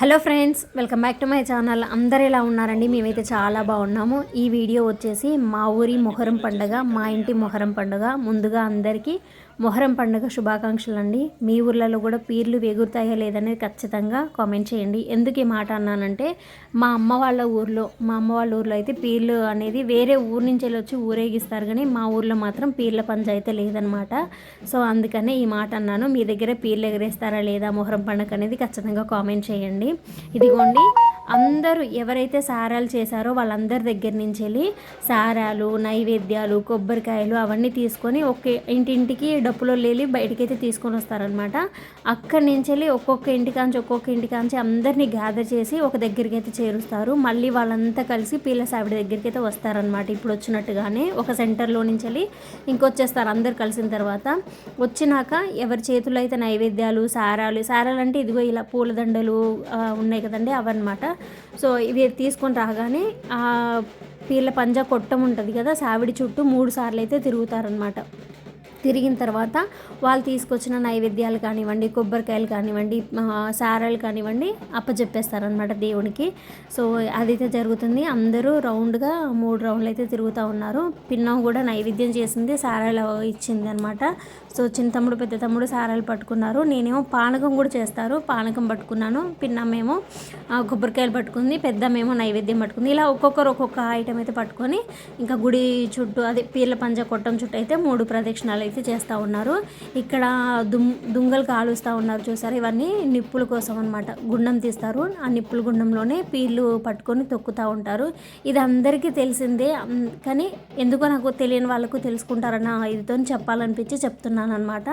Hello friends welcome back to my channel. అందరు ఎలా ఉన్నారండి? మేమైతే చాలా బాగున్నాము. ఈ వీడియో వచ్చేసి మా ఊరి మొహరం పండుగ మా ఇంటి మొహరం పండుగ. ముందుగా అందరికీ మొహరం పండుగ శుభాకాంక్షలు అండి మీ ఊర్లలో కూడా పీర్లు ఎగురుతాయా లేదనేది ఖచ్చితంగా కామెంట్ చేయండి. ఎందుకు ఈ మాట అన్నానంటే మా అమ్మ వాళ్ళ ఊర్లో మా అమ్మ వాళ్ళ ఊర్లో అయితే పీర్లు అనేది వేరే ఊరు నుంచి వెళ్ళి వచ్చి ఊరేగిస్తారు. కానీ మా ఊర్లో మాత్రం పీర్ల పంచాయితీ లేదనమాట సో అందుకనే ఈ మాట అన్నాను. మీ దగ్గర పీర్లు ఎగరేస్తారా లేదా మొహరం పండుగ అనేది ఖచ్చితంగా కామెంట్ చేయండి. ఇదిగోండి. అందరూ ఎవరైతే సారాలు చేశారో వాళ్ళందరి దగ్గర నుంచి వెళ్ళి సారాలు నైవేద్యాలు కొబ్బరికాయలు అవన్నీ తీసుకొని ఒకే ఇంటింటికి డప్పులో వెళ్ళి బయటకైతే తీసుకొని వస్తారనమాట అక్కడి నుంచి వెళ్ళి ఒక్కొక్క ఇంటికాంచి ఒక్కొక్క ఇంటికాంచి అందరినీ గ్యాదర్ చేసి ఒక దగ్గరికి అయితే చేరుస్తారు. మళ్ళీ వాళ్ళంతా కలిసి పీల సావిడ దగ్గరికి అయితే వస్తారనమాట ఇప్పుడు వచ్చినట్టుగానే ఒక సెంటర్లో నుంచి వెళ్ళి ఇంకొచ్చేస్తారు అందరు కలిసిన తర్వాత. వచ్చినాక ఎవరి చేతుల్లో అయితే నైవేద్యాలు సారాలు సారాలు అంటే ఇదిగో ఇలా పూలదండలు ఉన్నాయి కదండి అవన్నమాట. సో ఇవి తీసుకొని రాగానే ఆ పీర్ల పంజా కొట్టం ఉంటుంది కదా సావిడి చుట్టూ మూడు సార్లు అయితే తిరుగుతారనమాట తిరిగిన తర్వాత వాళ్ళు తీసుకొచ్చిన నైవేద్యాలు కానివ్వండి కొబ్బరికాయలు కానివ్వండి సారాలు కానివ్వండి అప్పచెప్పేస్తారనమాట దేవునికి. సో అదైతే జరుగుతుంది. అందరూ రౌండ్గా మూడు రౌండ్లు అయితే తిరుగుతూ ఉన్నారు. పిన్నం కూడా నైవేద్యం చేసింది సారాలు ఇచ్చింది అనమాట సో చిన్న తమ్ముడు పెద్ద తమ్ముడు సారాలు పట్టుకున్నారు. నేనేమో పానకం కూడా చేస్తారు. పానకం పట్టుకున్నాను. పిన్నమ్మేమో కొబ్బరికాయలు పట్టుకుంది. పెద్దమ్మేమో నైవేద్యం పట్టుకుంది. ఇలా ఒక్కొక్కరు ఒక్కొక్క ఐటమ్ అయితే పట్టుకొని ఇంకా గుడి చుట్టూ అదే పీర్ల పంజ కొట్టం చుట్టూ అయితే మూడు ప్రదక్షిణాలు అయితే చేస్తూ ఉన్నారు. ఇక్కడ దుమ్ దుంగలు కాలుస్తూ ఉన్నారు చూసారు? ఇవన్నీ నిప్పుల కోసం అనమాట గుండం తీస్తారు. ఆ నిప్పుల గుండంలోనే పీర్లు పట్టుకొని తొక్కుతూ ఉంటారు. ఇది అందరికీ తెలిసిందే. కానీ ఎందుకో నాకు తెలియని వాళ్ళకు తెలుసుకుంటారన్న ఇదితో చెప్పాలనిపించి చెప్తున్నాను. అనమాట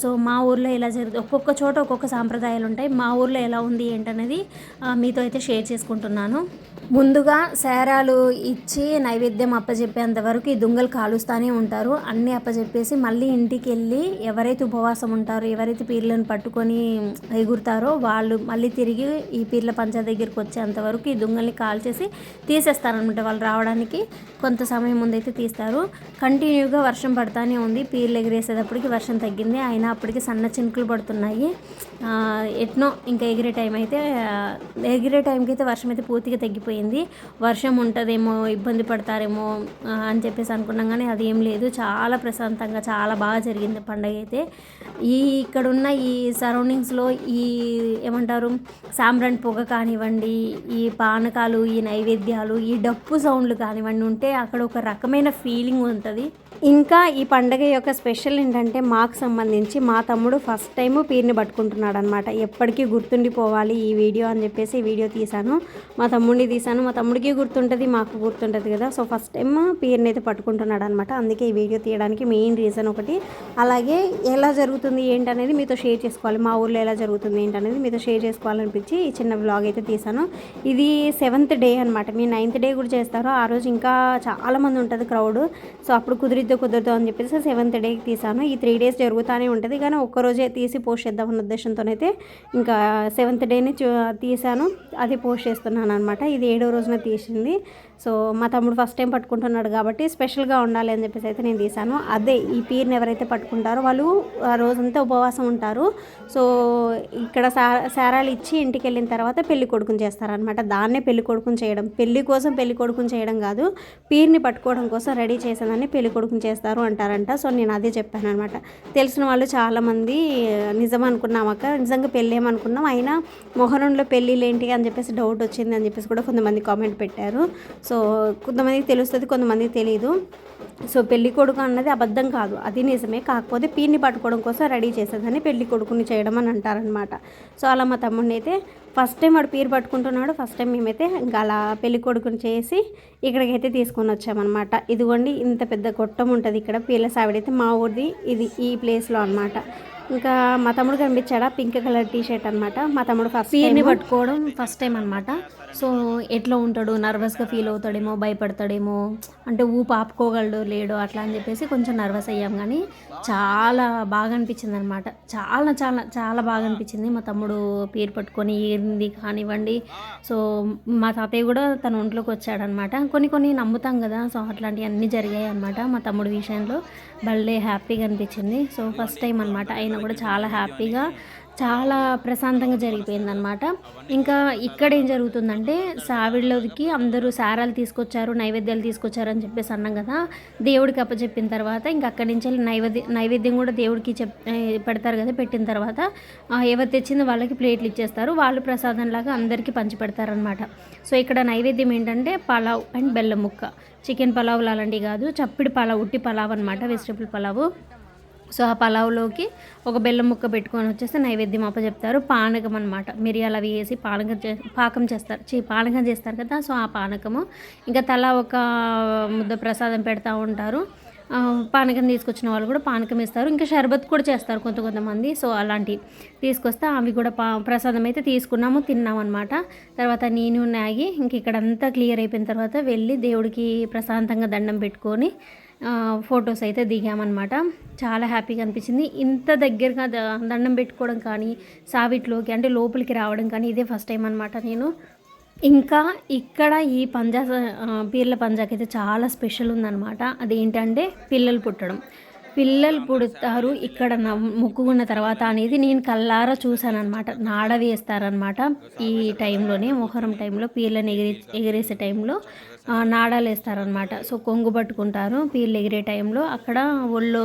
సో మా ఊర్లో ఎలా జరుగుతుంది ఒక్కొక్క చోట ఒక్కొక్క సాంప్రదాయాలు ఉంటాయి. మా ఊర్లో ఎలా ఉంది ఏంటనేది మీతో అయితే షేర్ చేసుకుంటున్నాను. ముందుగా సేరాలు ఇచ్చి నైవేద్యం అప్పచెప్పేంత వరకు ఈ దుంగలు కాలుస్తూనే ఉంటారు. అన్నీ అప్పచెప్పేసి మళ్ళీ ఇంటికి వెళ్ళి ఎవరైతే ఉపవాసం ఉంటారో ఎవరైతే పీర్లను పట్టుకొని ఎగురుతారో వాళ్ళు మళ్ళీ తిరిగి ఈ పీర్ల పంచ దగ్గరికి వచ్చేంత వరకు ఈ దుంగల్ని కాల్చేసి తీసేస్తారనమాట వాళ్ళు రావడానికి. కొంత సమయం ముందైతే తీస్తారు. కంటిన్యూగా వర్షం పడతానే ఉంది. పీర్లు ఎగిరేసేటప్పటికి వర్షం తగ్గింది. అయినా అప్పటికి సన్న చినుకులు పడుతున్నాయి. ఎట్నో ఇంకా ఎగిరే టైం అయితే ఎగిరే టైంకి అయితే వర్షం అయితే పూర్తిగా తగ్గిపోయింది. వర్షం ఉంటుందేమో ఇబ్బంది పడతారేమో అని చెప్పేసి అనుకున్నాం కానీ అది ఏం లేదు. చాలా ప్రశాంతంగా చాలా బాగా జరిగింది పండగ అయితే. ఈ ఇక్కడున్న ఈ సరౌండింగ్స్లో ఈ ఏమంటారు సాంబ్రాన్ పొగ కానివ్వండి ఈ పానకాలు ఈ నైవేద్యాలు ఈ డప్పు సౌండ్లు కానివ్వండి ఉంటే అక్కడ ఒక రకమైన ఫీలింగ్ ఉంటుంది. ఇంకా ఈ పండగ యొక్క స్పెషల్ ఏంటంటే మాకు సంబంధించి మా తమ్ముడు ఫస్ట్ టైం పీర్ని పట్టుకుంటున్నాడు అనమాట ఎప్పటికీ గుర్తుండిపోవాలి ఈ వీడియో అని చెప్పేసి ఈ వీడియో తీశాను. మా తమ్ముడిని తీశాను. మా తమ్ముడికి గుర్తుంటుంది మాకు గుర్తుంటుంది కదా. సో ఫస్ట్ టైం పీర్ని అయితే పట్టుకుంటున్నాడు అనమాట అందుకే ఈ వీడియో తీయడానికి మెయిన్ రీజన్ ఒకటి. అలాగే ఎలా జరుగుతుంది ఏంటనేది మీతో షేర్ చేసుకోవాలి. మా ఊర్లో ఎలా జరుగుతుంది ఏంటనేది మీతో షేర్ చేసుకోవాలనిపించి ఈ చిన్న వ్లాగ్ అయితే తీశాను. ఇది సెవెంత్ డే అనమాట. మీ నైన్త్ డే కూడా చేస్తారు ఆ రోజు ఇంకా చాలామంది ఉంటుంది క్రౌడ్. సో అప్పుడు కుదిరిద్దు కుదరదు అని చెప్పేసి సెవెంత్ డేకి తీసాను ఈ త్రీ డేస్ జరుగుతూనే ఉంటుంది. కానీ ఒక్కరోజే తీసి పోస్ట్ చేద్దామన్న ఉద్దేశంతోనైతే ఇంకా సెవెంత్ డేని చూ తీసాను అది పోస్ట్ చేస్తున్నాను అనమాట ఇది ఏడో రోజున తీసింది. సో మా తమ్ముడు ఫస్ట్ టైం పట్టుకుంటున్నాడు కాబట్టి స్పెషల్గా ఉండాలి అని చెప్పేసి అయితే నేను తీసాను అదే ఈ పీర్ని ఎవరైతే పట్టుకుంటారో వాళ్ళు ఆ రోజంతా ఉపవాసం ఉంటారు. సో ఇక్కడ సారాలు ఇచ్చి ఇంటికి వెళ్ళిన తర్వాత పెళ్ళి కొడుకుని చేస్తారనమాట దాన్నే పెళ్ళి కొడుకుని చేయడం. పెళ్ళి కోసం పెళ్ళి కొడుకుని చేయడం కాదు. పీర్ని పట్టుకోవడం కోసం రెడీ చేసేదాన్ని పెళ్ళి కొడుకుని చేస్తారు అంటారంట. సో నేను అదే చెప్పాను అనమాట తెలిసిన వాళ్ళు చాలామంది నిజం అనుకున్నాం అక్క నిజంగా పెళ్ళి ఏమనుకున్నాం అయినా మొహరంలో పెళ్ళిళ్ళు ఏంటి అని చెప్పేసి డౌట్ వచ్చింది అని చెప్పేసి కూడా కొంతమంది కామెంట్ పెట్టారు. సో కొంతమందికి తెలుస్తుంది కొంతమందికి తెలియదు సో పెళ్ళి కొడుకు అన్నది అబద్ధం కాదు. అది నిజమే. కాకపోతే పీన్ని పట్టుకోవడం కోసం రెడీ చేసేదని పెళ్ళి కొడుకుని చేయడం అని అంటారనమాట సో అలా మా తమ్ముడిని అయితే ఫస్ట్ టైం వాడు పీరు పట్టుకుంటున్నాడు. ఫస్ట్ టైం మేమైతే ఇంకా అలా పెళ్ళి కొడుకుని చేసి ఇక్కడికైతే తీసుకొని వచ్చామన్నమాట. ఇదిగోండి ఇంత పెద్ద గొట్టం ఉంటుంది ఇక్కడ. పీర్ల సావిడైతే మా ఊరిది ఇది ఈ ప్లేస్లో అనమాట ఇంకా మా తమ్ముడు కనిపించాడా? పింక్ కలర్ టీ షర్ట్ అనమాట మా తమ్ముడు ఫస్ట్ పీర్ని పట్టుకోవడం ఫస్ట్ టైం అనమాట సో ఎట్లా ఉంటాడు? నర్వస్గా ఫీల్ అవుతాడేమో? భయపడతాడేమో? అంటే ఊపు ఆపుకోగలడు లేడో? అట్లా అని చెప్పేసి కొంచెం నర్వస్ అయ్యాం. కానీ చాలా బాగా అనిపించింది అనమాట చాలా చాలా చాలా బాగా అనిపించింది. మా తమ్ముడు పేరు పట్టుకొని ఏరింది కానివ్వండి. సో మా తాతయ్య కూడా తన ఒంట్లోకి వచ్చాడనమాట కొన్ని కొన్ని నమ్ముతాం కదా. సో అట్లాంటివి అన్నీ జరిగాయి అనమాట మా తమ్ముడి విషయంలో. భలే హ్యాపీగా అనిపించింది. సో ఫస్ట్ టైం అనమాట ఆయన కూడా చాలా హ్యాపీగా చాలా ప్రశాంతంగా జరిగిపోయిందనమాట ఇంకా ఇక్కడ ఏం జరుగుతుందంటే సావిడిలోకి అందరూ సారాలు తీసుకొచ్చారు నైవేద్యాలు తీసుకొచ్చారు అని చెప్పేసి అన్నాం కదా దేవుడికి అప్పచెప్పిన తర్వాత ఇంకా అక్కడి నుంచి నైవేద్య నైవేద్యం కూడా దేవుడికి చెప్ పెడతారు కదా పెట్టిన తర్వాత ఎవరు తెచ్చింది వాళ్ళకి ప్లేట్లు ఇచ్చేస్తారు వాళ్ళు ప్రసాదంలాగా అందరికీ పంచి పెడతారనమాట సో ఇక్కడ నైవేద్యం ఏంటంటే పలావ్ అండ్ బెల్లం ముక్క చికెన్ పలావ్ అలాంటివి కాదు చప్పిడి పలావ్ ఉట్టి పలావ్ అనమాట వెజిటేబుల్ పలావ్. సో ఆ పలావ్లోకి ఒక బెల్లం ముక్క పెట్టుకొని వచ్చేస్తే నైవేద్యం అప్ప చెప్తారు పానకం అనమాట మిరియాలు అవి వేసి పానకం చే పాకం చేస్తారు. చీ పానకం చేస్తారు కదా సో ఆ పానకము. ఇంకా తలా ఒక ముద్ద ప్రసాదం పెడతా ఉంటారు. పానకం తీసుకొచ్చిన వాళ్ళు కూడా పానకం ఇస్తారు. ఇంకా షర్బత్ కూడా చేస్తారు కొంత కొంతమంది. సో అలాంటివి తీసుకొస్తే అవి కూడా పా ప్రసాదం అయితే తీసుకున్నాము తిన్నాం అనమాట తర్వాత నేను నాగి ఇంక ఇక్కడ అంతా క్లియర్ అయిపోయిన తర్వాత వెళ్ళి దేవుడికి ప్రశాంతంగా దండం పెట్టుకొని ఫొటోస్ అయితే దిగామన్నమాట. చాలా హ్యాపీగా అనిపించింది. ఇంత దగ్గరగా దండం పెట్టుకోవడం కానీ సావిట్లోకి అంటే లోపలికి రావడం కానీ ఇదే ఫస్ట్ టైం అనమాట నేను. ఇంకా ఇక్కడ ఈ పంజా పీర్ల పంజాకి అయితే చాలా స్పెషల్ ఉందన్నమాట. అదేంటంటే పిల్లలు పుట్టడం. పిల్లలు పుడతారు ఇక్కడ మొక్కుకున్న తర్వాత అనేది నేను కల్లారా చూశానమాట అనమాట నాడ వేస్తారనమాట ఈ టైంలోనే మొహరం టైంలో పీర్లను ఎగిరి ఎగిరేసే టైంలో నాడాలు వేస్తారనమాట సో కొంగు పట్టుకుంటారు. పీర్లు ఎగిరే టైంలో అక్కడ ఒళ్ళు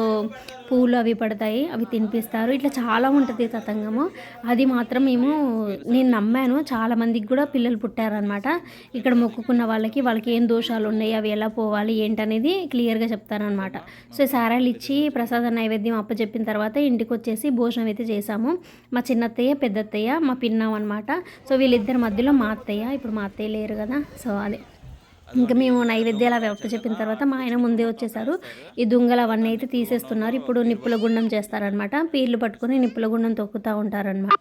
పూలు అవి పడతాయి. అవి తినిపిస్తారు. ఇట్లా చాలా ఉంటుంది తతంగము అది మాత్రం మేము నేను నమ్మాను. చాలా మందికి కూడా పిల్లలు పుట్టారనమాట ఇక్కడ మొక్కుకున్న వాళ్ళకి వాళ్ళకి ఏం దోషాలు ఉన్నాయి అవి ఎలా పోవాలి ఏంటనేది క్లియర్గా చెప్తారనమాట సో సారాలు ఇచ్చి ప్రసాద నైవేద్యం అప్పచెప్పిన తర్వాత ఇంటికి వచ్చేసి భోజనం అయితే చేసాము. మా చిన్నత్తయ్య పెద్దత్తయ్య మా పిన్నాం అనమాట సో వీళ్ళిద్దరి మధ్యలో మా అత్తయ్య. ఇప్పుడు మా అత్తయ్య లేరు కదా. సో అదే. ఇంకా మేము నైవేద్యాలు అవి చెప్పిన తర్వాత మా ఆయన ముందే వచ్చేసారు. ఈ దుంగలు అవన్నీ అయితే తీసేస్తున్నారు. ఇప్పుడు నిప్పుల గుండం చేస్తారనమాట పీర్లు పట్టుకొని నిప్పుల గుండం తొక్కుతూ ఉంటారనమాట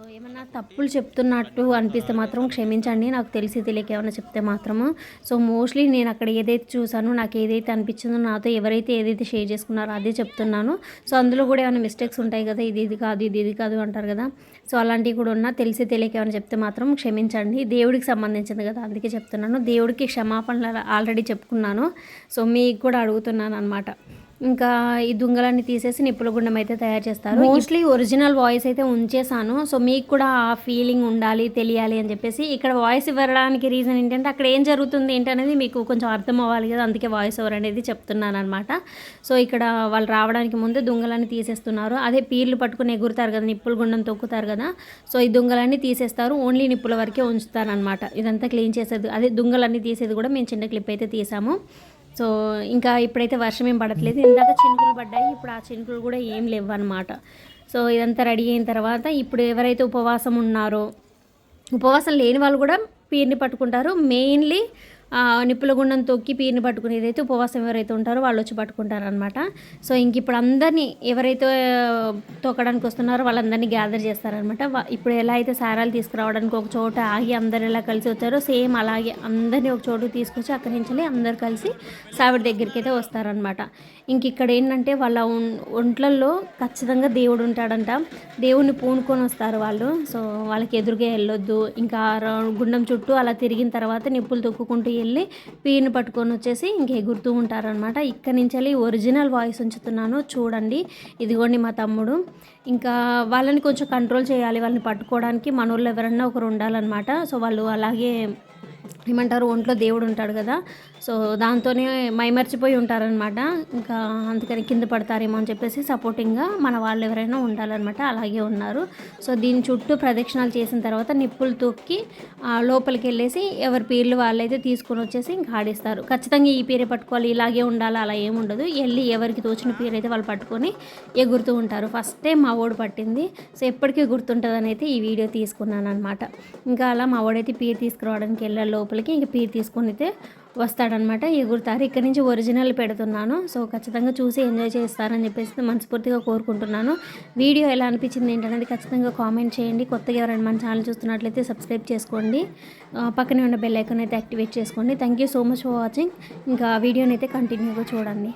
సో ఏమన్నా తప్పులు చెప్తున్నట్టు అనిపిస్తే మాత్రం క్షమించండి. నాకు తెలిసి తెలియక ఏమైనా చెప్తే మాత్రము. సో మోస్ట్లీ నేను అక్కడ ఏదైతే చూసానో నాకు ఏదైతే అనిపించిందో నాతో ఎవరైతే ఏదైతే షేర్ చేసుకున్నారో అదే చెప్తున్నాను. సో అందులో కూడా ఏమైనా మిస్టేక్స్ ఉంటాయి కదా ఇది ఇది కాదు ఇది ఇది కాదు అంటారు కదా. సో అలాంటివి కూడా ఉన్నా తెలిసి తెలియక ఏమైనా చెప్తే మాత్రం క్షమించండి. దేవుడికి సంబంధించింది కదా అందుకే చెప్తున్నాను. దేవుడికి క్షమాపణలు ఆల్రెడీ చెప్పుకున్నాను. సో మీకు కూడా అడుగుతున్నాను అనమాట ఇంకా ఈ దుంగలన్నీ తీసేసి నిప్పుల గుండం అయితే తయారు చేస్తారు. మోస్ట్లీ ఒరిజినల్ వాయిస్ అయితే ఉంచేసాను సో మీకు కూడా ఆ ఫీలింగ్ ఉండాలి తెలియాలి అని చెప్పేసి ఇక్కడ వాయిస్ ఇవ్వడానికి రీజన్ ఏంటంటే అక్కడ ఏం జరుగుతుంది ఏంటనేది మీకు కొంచెం అర్థం అవ్వాలి కదా అందుకే వాయిస్ ఓవర్ అనేది చెప్తున్నాను అనమాట సో ఇక్కడ వాళ్ళు రావడానికి ముందే దుంగలన్నీ తీసేస్తున్నారు. అదే పీర్లు పట్టుకుని ఎగురుతారు కదా నిప్పుల గుండం తొక్కుతారు కదా సో ఈ దుంగలన్నీ తీసేస్తారు. ఓన్లీ నిప్పుల వరకే ఉంచుతారు అనమాట ఇదంతా క్లీన్ చేసేది అదే దుంగలన్నీ తీసేది కూడా మేము చిన్న క్లిప్ అయితే తీసాము. సో ఇంకా ఇప్పుడైతే వర్షం ఏం పడట్లేదు. ఇందాక చినుకులు పడ్డాయి. ఇప్పుడు ఆ చినుకులు కూడా ఏం లేవు అనమాట సో ఇదంతా రెడీ అయిన తర్వాత ఇప్పుడు ఎవరైతే ఉపవాసం ఉన్నారో ఉపవాసం లేని వాళ్ళు కూడా పీర్ని పట్టుకుంటారు. మెయిన్లీ నిప్పుల గుండం తొక్కి పీరిని పట్టుకుని ఏదైతే ఉపవాసం ఎవరైతే ఉంటారో వాళ్ళు వచ్చి పట్టుకుంటారనమాట సో ఇంక ఇప్పుడు అందరినీ ఎవరైతే తొక్కడానికి వస్తున్నారో వాళ్ళందరినీ గ్యాదర్ చేస్తారనమాట ఇప్పుడు ఎలా అయితే సారాలు తీసుకురావడానికి ఒక చోట ఆగి అందరు ఎలా కలిసి వచ్చారో సేమ్ అలాగే అందరినీ ఒక చోటు తీసుకొచ్చి అక్కడి నుంచి వెళ్ళి అందరు కలిసి సావిడి దగ్గరికి అయితే వస్తారనమాట ఇంక ఇక్కడ ఏంటంటే వాళ్ళ ఒం- ఒంట్లల్లో ఖచ్చితంగా దేవుడు ఉంటాడంట. దేవుడిని పూనుకొని వస్తారు వాళ్ళు. సో వాళ్ళకి ఎదురుగా వెళ్ళొద్దు. ఇంకా గుండం చుట్టూ అలా తిరిగిన తర్వాత నిప్పులు తొక్కుకుంటూ వెళ్ళి పీని పట్టుకొని వచ్చేసి ఇంక ఎగురుతూ ఉంటారనమాట ఇక్కడ నుంచి వెళ్ళి ఒరిజినల్ వాయిస్ ఉంచుతున్నాను. చూడండి. ఇదిగోండి మా తమ్ముడు. ఇంకా వాళ్ళని కొంచెం కంట్రోల్ చేయాలి. వాళ్ళని పట్టుకోవడానికి మనోళ్ళు ఎవరన్నా ఒకరు ఉండాలన్నమాట. సో వాళ్ళు అలాగే ఏమంటారు ఒంట్లో దేవుడు ఉంటాడు కదా. సో దాంతోనే మైమర్చిపోయి ఉంటారనమాట ఇంకా అందుకని కింద పడతారేమో అని చెప్పేసి సపోర్టింగ్గా మన వాళ్ళు ఎవరైనా ఉండాలన్నమాట అలాగే ఉన్నారు. సో దీని చుట్టూ ప్రదక్షిణాలు చేసిన తర్వాత నిప్పులు తొక్కి లోపలికి వెళ్ళేసి ఎవరి పేర్లు వాళ్ళైతే తీసుకొని వచ్చేసి ఇంకా ఆడిస్తారు. ఖచ్చితంగా ఈ పేరే పట్టుకోవాలి ఇలాగే ఉండాలి అలా ఏమి ఉండదు. వెళ్ళి ఎవరికి తోచిన పేరు అయితే వాళ్ళు పట్టుకొని ఎగురుతూ ఉంటారు. ఫస్ట్ టైం మా ఓడి పట్టింది. సో ఎప్పటికీ గుర్తుంటుందని అయితే ఈ వీడియో తీసుకున్నాను అనమాట ఇంకా అలా మా ఓడైతే పీర్ తీసుకురావడానికి వెళ్ళాలి లోపలికి. ఇంకా పీరు తీసుకొని అయితే వస్తాడనమాట. ఎగురుతారు ఇక్కడ నుంచి ఒరిజినల్ పెడుతున్నాను. సో ఖచ్చితంగా చూసి ఎంజాయ్ చేస్తారని చెప్పేసి మనస్ఫూర్తిగా కోరుకుంటున్నాను. వీడియో ఎలా అనిపించింది ఏంటనేది ఖచ్చితంగా కామెంట్ చేయండి. కొత్తగా ఎవరైనా మన ఛానల్ చూస్తున్నట్లయితే సబ్స్క్రైబ్ చేసుకోండి. పక్కనే ఉన్న బెల్ ఐకాన్ అయితే యాక్టివేట్ చేసుకోండి. Thank you so much for watching ఇంకా వీడియోని అయితే కంటిన్యూగా చూడండి.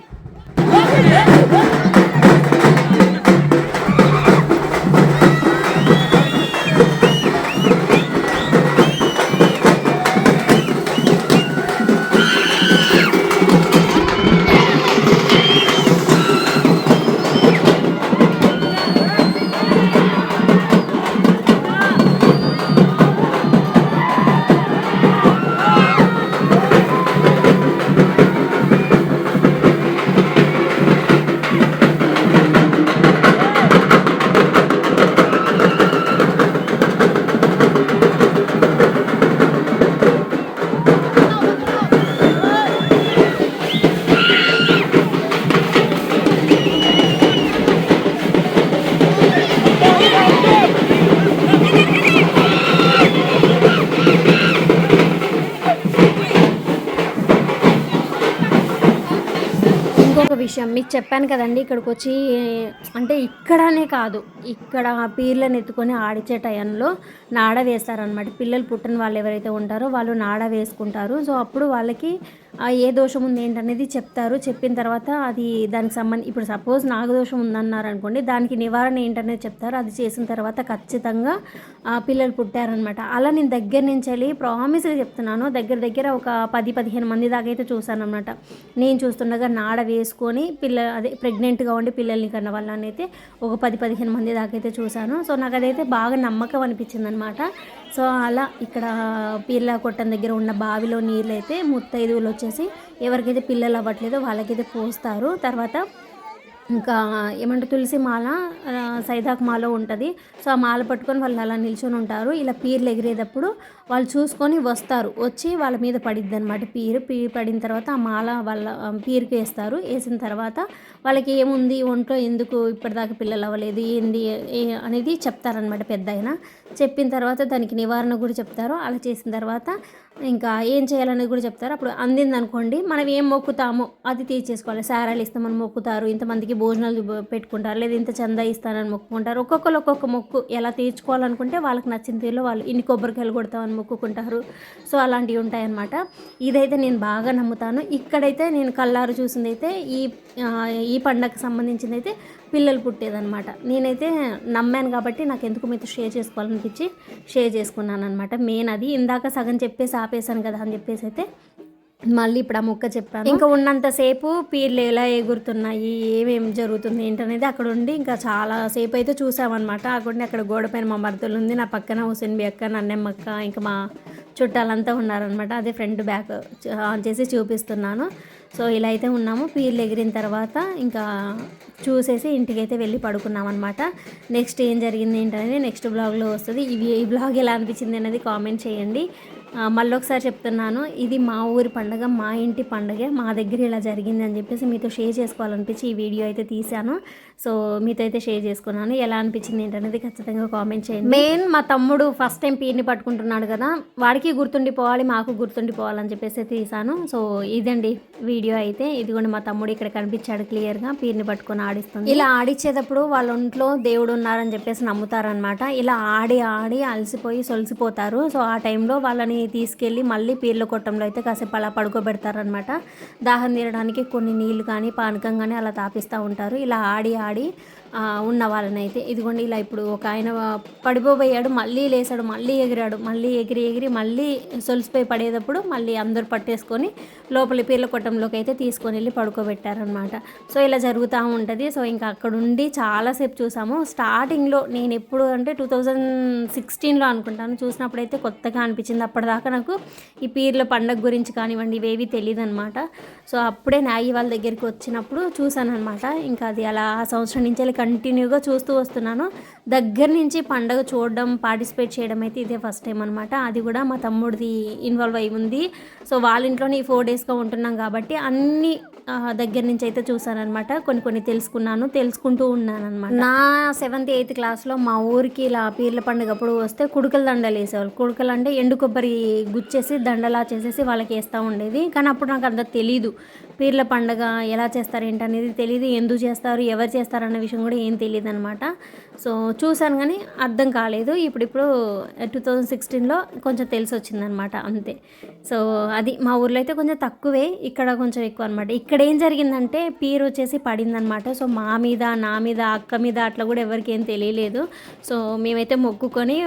విషయం మీకు చెప్పాను కదండి ఇక్కడికి వచ్చి అంటే ఇక్కడనే కాదు ఇక్కడ పీర్లను ఎత్తుకొని ఆడిచే టైంలో నాడ వేస్తారనమాట పిల్లలు పుట్టిన వాళ్ళు ఎవరైతే ఉంటారో వాళ్ళు నాడ వేసుకుంటారు. సో అప్పుడు వాళ్ళకి ఏ దోషం ఉంది ఏంటనేది చెప్తారు. చెప్పిన తర్వాత అది దానికి సంబంధించి ఇప్పుడు సపోజ్ నాగదోషం ఉందన్నారు అనుకోండి దానికి నివారణ ఏంటనేది చెప్తారు. అది చేసిన తర్వాత ఖచ్చితంగా ఆ పిల్లలు పుట్టారనమాట. అలా నేను దగ్గర నుంచి వెళ్ళి ప్రామిస్గా చెప్తున్నాను. దగ్గర దగ్గర ఒక పది పదిహేను మంది దాకా అయితే చూశాను అనమాట నేను చూస్తుండగా నాడ వేసుకొని పిల్ల అదే ప్రెగ్నెంట్గా ఉండి పిల్లల్ని కన్న వాళ్ళని అయితే ఒక పది పదిహేను మంది దాకా అయితే చూశాను. సో నాకు అదైతే బాగా నమ్మకం అనిపించింది అనమాట సో అలా ఇక్కడ పీర్లా కొట్టం దగ్గర ఉన్న బావిలో నీళ్ళు అయితే ముత్తైదువులు వచ్చేసి ఎవరికైతే పిల్లలు అవ్వట్లేదో వాళ్ళకైతే పోస్తారు. తర్వాత ఇంకా ఏమంటే తులసి మాల సైదాక్ మాల ఉంటుంది. సో ఆ మాల పట్టుకొని వాళ్ళు అలా నిల్చొని ఉంటారు. ఇలా పీర్లు ఎగిరేటప్పుడు వాళ్ళు చూసుకొని వస్తారు. వచ్చి వాళ్ళ మీద పడిద్ది అనమాట పీరు. పీరు పడిన తర్వాత ఆ మాల వాళ్ళ పీరుకి వేస్తారు. వేసిన తర్వాత వాళ్ళకి ఏముంది? ఒంట్లో ఎందుకు ఇప్పటిదాకా పిల్లలు అవ్వలేదు? ఏంది? ఏ- అనేది చెప్తారనమాట పెద్ద అయినా చెప్పిన తర్వాత దానికి నివారణ కూడా చెప్తారు. అలా చేసిన తర్వాత ఇంకా ఏం చేయాలనేది కూడా చెప్తారు. అప్పుడు అందింది అనుకోండి మనం ఏం మొక్కుతామో అది తీర్చేసుకోవాలి. సారాలు ఇస్తామని మొక్కుతారు ఇంతమందికి భోజనాలు పెట్టుకుంటారు లేదా ఇంత చందా ఇస్తానని మొక్కుకుంటారు. ఒక్కొక్కరు ఒక్కొక్క మొక్కు ఎలా తీర్చుకోవాలనుకుంటే వాళ్ళకి నచ్చిన తీరులో వాళ్ళు ఇన్ని కొబ్బరికాయలు కొడతామని మొక్కుకుంటారు. సో అలాంటివి ఉంటాయన్నమాట. ఇదైతే నేను బాగా నమ్ముతాను. ఇక్కడైతే నేను కల్లారు చూసింది అయితే ఈ ఈ పండగకు సంబంధించింది అయితే పిల్లలు పుట్టేదనమాట నేనైతే నమ్మాను కాబట్టి నాకు ఎందుకు మీతో షేర్ చేసుకోవాలనిపించి షేర్ చేసుకున్నాను అనమాట మెయిన్ అది. ఇందాక సగం చెప్పేసి ఆపేసాను కదా అని చెప్పేసి అయితే మళ్ళీ ఇప్పుడు ఆ మొక్క చెప్పాను. ఇంకా ఉన్నంతసేపు పీర్లు ఎలా ఎగురుతున్నాయి ఏమేమి జరుగుతుంది ఏంటనేది అక్కడ ఉండి ఇంకా చాలా సేపు అయితే చూసామన్నమాట. అక్కడ అక్కడ గోడ పైన మా మరదలు ఉంది నా పక్కన హుసేన్బి అక్క నన్నెమ్మ అక్క ఇంకా మా చుట్టాలంతా ఉన్నారనమాట అదే ఫ్రంట్ బ్యాక్ ఆన్ చేసి చూపిస్తున్నాను. సో ఇలా అయితే ఉన్నాము. పీర్లు ఎగిరిన తర్వాత ఇంకా చూసేసి ఇంటికైతే వెళ్ళి పడుకున్నాం అనమాట నెక్స్ట్ ఏం జరిగింది ఏంటనేది నెక్స్ట్ బ్లాగ్లో వస్తుంది. ఇవి ఈ బ్లాగ్ ఎలా అనిపించింది అనేది కామెంట్ చేయండి. మళ్ళీ ఒకసారి చెప్తున్నాను ఇది మా ఊరి పండగ మా ఇంటి పండగే మా దగ్గర ఇలా జరిగింది అని చెప్పేసి మీతో షేర్ చేసుకోవాలనిపించి ఈ వీడియో అయితే తీశాను. సో మీతో అయితే షేర్ చేసుకున్నాను. ఎలా అనిపించింది ఏంటనేది ఖచ్చితంగా కామెంట్ చేయండి. మెయిన్ మా తమ్ముడు ఫస్ట్ టైం పీర్ని పట్టుకుంటున్నాడు కదా వాడికి గుర్తుండిపోవాలి మాకు గుర్తుండిపోవాలని చెప్పేసి తీశాను సో ఇదండి వీడియో అయితే. ఇదిగోండి మా తమ్ముడు ఇక్కడ కనిపించాడు క్లియర్గా పీర్ని పట్టుకొని ఆడిస్తుంది. ఇలా ఆడిచ్చేటప్పుడు వాళ్ళ ఒంట్లో దేవుడు ఉన్నారని చెప్పేసి నమ్ముతారనమాట ఇలా ఆడి ఆడి అలసిపోయి సొలిసిపోతారు. సో ఆ టైంలో వాళ్ళని తీసుకెళ్ళి మళ్ళీ పీర్ల కొట్టంలో అయితే కాసేపు అలా పడుకోబెడతారనమాట దాహం తీరడానికి కొన్ని నీళ్ళు కానీ పానకం కానీ అలా తాపిస్తూ ఉంటారు. ఇలా ఆడి ఆడి ఆ, ఉన్న వాళ్ళని అయితే ఇదిగోండి ఇలా ఇప్పుడు ఒక ఆయన పడిపోబోయాడు మళ్ళీ లేచాడు మళ్ళీ ఎగిరాడు మళ్ళీ ఎగిరి ఎగిరి మళ్ళీ సొలిసిపోయి పడేటప్పుడు మళ్ళీ అందరూ పట్టేసుకొని లోపలి పీర్ల కొట్టంలోకి అయితే తీసుకొని వెళ్ళి పడుకోబెట్టారనమాట సో ఇలా జరుగుతూ ఉంటుంది. సో ఇంకా అక్కడుండి చాలాసేపు చూసాము. స్టార్టింగ్లో నేను ఎప్పుడు అంటే టూ థౌజండ్ సిక్స్టీన్లో అనుకుంటాను. చూసినప్పుడైతే కొత్తగా అనిపించింది. అప్పటిదాకా నాకు ఈ పీర్ల పండగ గురించి కానివ్వండి ఇవేవి తెలియదు అనమాట సో అప్పుడే నాయి వాళ్ళ దగ్గరికి వచ్చినప్పుడు చూశాను అనమాట ఇంకా అది అలా ఆ సంవత్సరం నుంచి వెళ్ళి కంటిన్యూగా చూస్తూ వస్తున్నాను. దగ్గర నుంచి పండగ చూడడం పార్టిసిపేట్ చేయడం అయితే ఇదే ఫస్ట్ టైం అనమాట అది కూడా మా తమ్ముడిది ఇన్వాల్వ్ అయి ఉంది. సో వాళ్ళ ఇంట్లోనే ఈ ఫోర్ డేస్గా ఉంటున్నాం కాబట్టి అన్ని దగ్గర నుంచి అయితే చూసానమాట కొన్ని కొన్ని తెలుసుకున్నాను తెలుసుకుంటూ ఉన్నాను అనమాట నా సెవెంత్ ఎయిత్ క్లాస్లో మా ఊరికి ఇలా పీర్ల పండుగ అప్పుడు వస్తే కుడుకల దండలు వేసేవాళ్ళు. కుడుకలు అంటే ఎండు కొబ్బరి గుచ్చేసి దండలా చేసేసి వాళ్ళకి వేస్తూ ఉండేది. కానీ అప్పుడు నాకు అంత తెలీదు. పీర్ల పండగ ఎలా చేస్తారు ఏంటనేది తెలియదు ఎందుకు చేస్తారు ఎవరు చేస్తారు అన్న విషయం కూడా ఏం తెలియదు అనమాట సో చూశాను కానీ అర్థం కాలేదు. ఇప్పుడు ఇప్పుడు టూ థౌజండ్ సిక్స్టీన్లో కొంచెం తెలిసి వచ్చిందనమాట అంతే. సో అది మా ఊర్లో అయితే కొంచెం తక్కువే ఇక్కడ కొంచెం ఎక్కువ అనమాట ఇక్కడ ఏం జరిగిందంటే పీర్ వచ్చేసి పడిందనమాట. సో మా మీద నా మీద అక్క మీద అట్లా కూడా ఎవరికి ఏం తెలియలేదు. సో మేమైతే మొక్కుకొని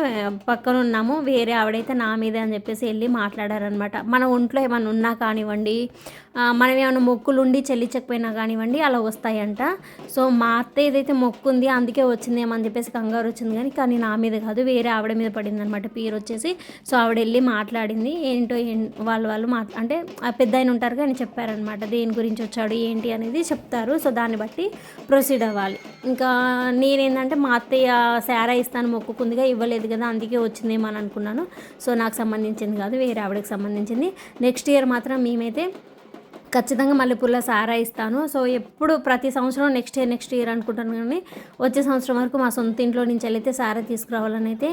పక్కన ఉన్నాము. వేరే ఆవిడైతే నా మీద అని చెప్పేసి వెళ్ళి మాట్లాడారనమాట. మన ఒంట్లో ఏమైనా ఉన్నా కానివ్వండి మనం ఏమైనా మొక్కులు ఉండి చెల్లించకపోయినా కానివ్వండి అలా వస్తాయంట. సో మా అత్త ఏదైతే మొక్కు ఉంది అందుకే ఏమన్నా అని చెప్పేసి కంగారు వచ్చింది. కానీ కానీ నా మీద కాదు వేరే ఆవిడ మీద పడింది అనమాట పీర్ వచ్చేసి. సో ఆవిడ వెళ్ళి మాట్లాడింది. ఏంటో వాళ్ళు వాళ్ళు మా అంటే ఆ పెద్ద ఆయన ఉంటారు కానీ చెప్పారనమాట దేని గురించి వచ్చాడు ఏంటి అనేది చెప్తారు. సో దాన్ని బట్టి ప్రొసీడ్ అవ్వాలి. ఇంకా నేనేంటంటే మా అత్తయ్య శారా ఇస్తాను మొక్కుకుందిగా ఇవ్వలేదు కదా అందుకే వచ్చిందేమో అని అనుకున్నాను. సో నాకు సంబంధించింది కాదు వేరే ఆవిడకి సంబంధించింది. నెక్స్ట్ ఇయర్ మాత్రం మేమైతే ఖచ్చితంగా మల్లెపూల సారా ఇస్తాను. సో ఎప్పుడు ప్రతి సంవత్సరం నెక్స్ట్ ఇయర్ నెక్స్ట్ ఇయర్ అనుకుంటాను కానీ వచ్చే సంవత్సరం వరకు మా సొంత ఇంట్లో నుంచి అయితే సారా తీసుకురావాలని అయితే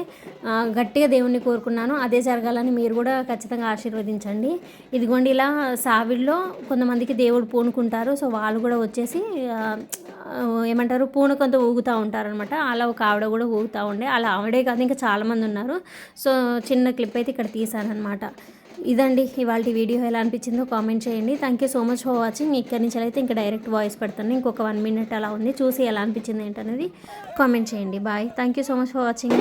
గట్టిగా దేవుణ్ణి కోరుకున్నాను. అదే జరగాలని మీరు కూడా ఖచ్చితంగా ఆశీర్వదించండి. ఇదిగోండి ఇలా సావిడిలో కొంతమందికి దేవుడు పూనుకుంటారు. సో వాళ్ళు కూడా వచ్చేసి ఏమంటారు పూనకంతో ఊగుతూ ఉంటారనమాట అలా ఒక ఆవిడ కూడా ఊగుతూ ఉండే. అలా ఆవిడే కాదు ఇంకా చాలామంది ఉన్నారు. సో చిన్న క్లిప్ అయితే ఇక్కడ తీశానమాట ఇదండి ఇవాళ వీడియో ఎలా అనిపించిందో కామెంట్ చేయండి. Thank you so much for watching ఇక్కడి నుంచి అయితే ఇంకా డైరెక్ట్ వాయిస్ పెడతాను. ఇంకొక వన్ మినిట్ అలా ఉంది. చూసి ఎలా అనిపించింది ఏంటనేది కామెంట్ చేయండి. Bye thank you so much for watching